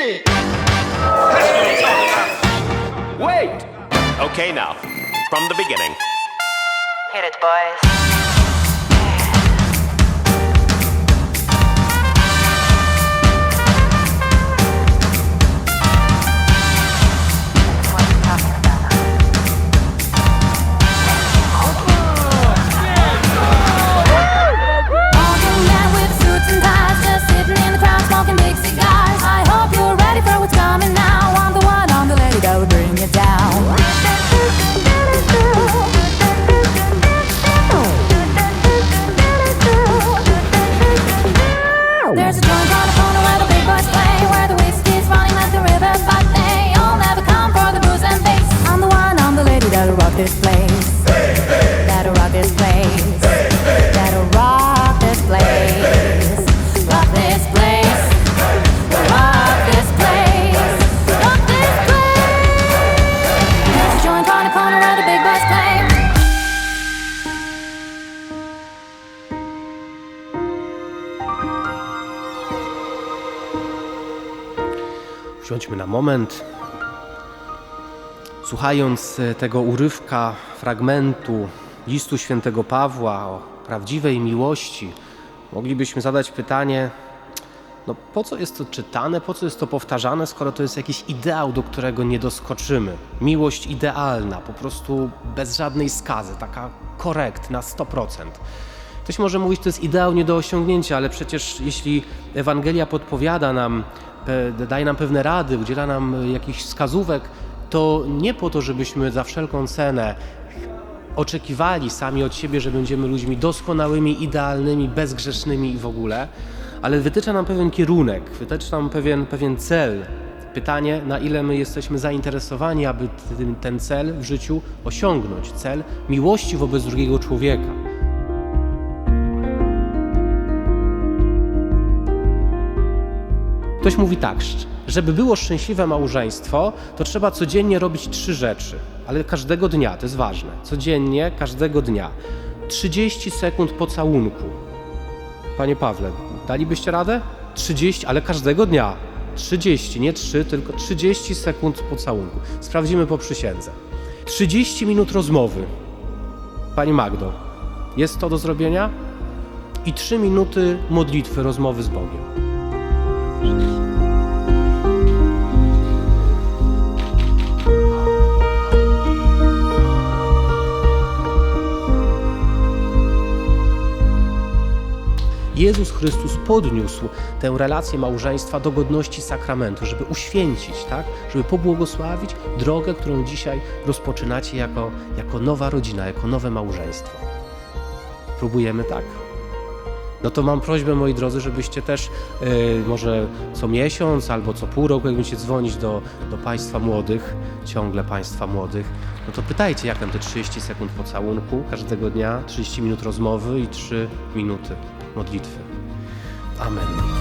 it. Wait! Okay, now, from the beginning. Hit it, boys. Usiądźmy na moment. Słuchając e, tego urywka, fragmentu listu świętego Pawła o prawdziwej miłości, moglibyśmy zadać pytanie, no po co jest to czytane, po co jest to powtarzane, skoro to jest jakiś ideał, do którego nie doskoczymy. Miłość idealna, po prostu bez żadnej skazy, taka korekt na 100%. Ktoś może mówić, to jest ideał nie do osiągnięcia, ale przecież jeśli Ewangelia podpowiada nam, daje nam pewne rady, udziela nam jakichś wskazówek, to nie po to, żebyśmy za wszelką cenę oczekiwali sami od siebie, że będziemy ludźmi doskonałymi, idealnymi, bezgrzesznymi i w ogóle, ale wytycza nam pewien kierunek, wytycza nam pewien, pewien cel. Pytanie, na ile my jesteśmy zainteresowani, aby ten cel w życiu osiągnąć, cel miłości wobec drugiego człowieka. Ktoś mówi tak, żeby było szczęśliwe małżeństwo, to trzeba codziennie robić trzy rzeczy, ale każdego dnia, to jest ważne. Codziennie, każdego dnia. 30 sekund pocałunku. Panie Pawle, dalibyście radę? 30, ale każdego dnia. 30, nie 3, tylko 30 sekund pocałunku. Sprawdzimy po przysiędze. 30 minut rozmowy. Pani Magdo, jest to do zrobienia? I 3 minuty modlitwy, rozmowy z Bogiem. Jezus Chrystus podniósł tę relację małżeństwa do godności sakramentu, żeby uświęcić, tak? żeby pobłogosławić drogę, którą dzisiaj rozpoczynacie jako, jako nowa rodzina, jako nowe małżeństwo. Próbujemy tak? No to mam prośbę, moi drodzy, żebyście też yy, może co miesiąc albo co pół roku, jak będziecie dzwonić do, do Państwa młodych, ciągle Państwa młodych, no to pytajcie, jak nam te 30 sekund pocałunku każdego dnia, 30 minut rozmowy i 3 minuty modlitwy. Amen.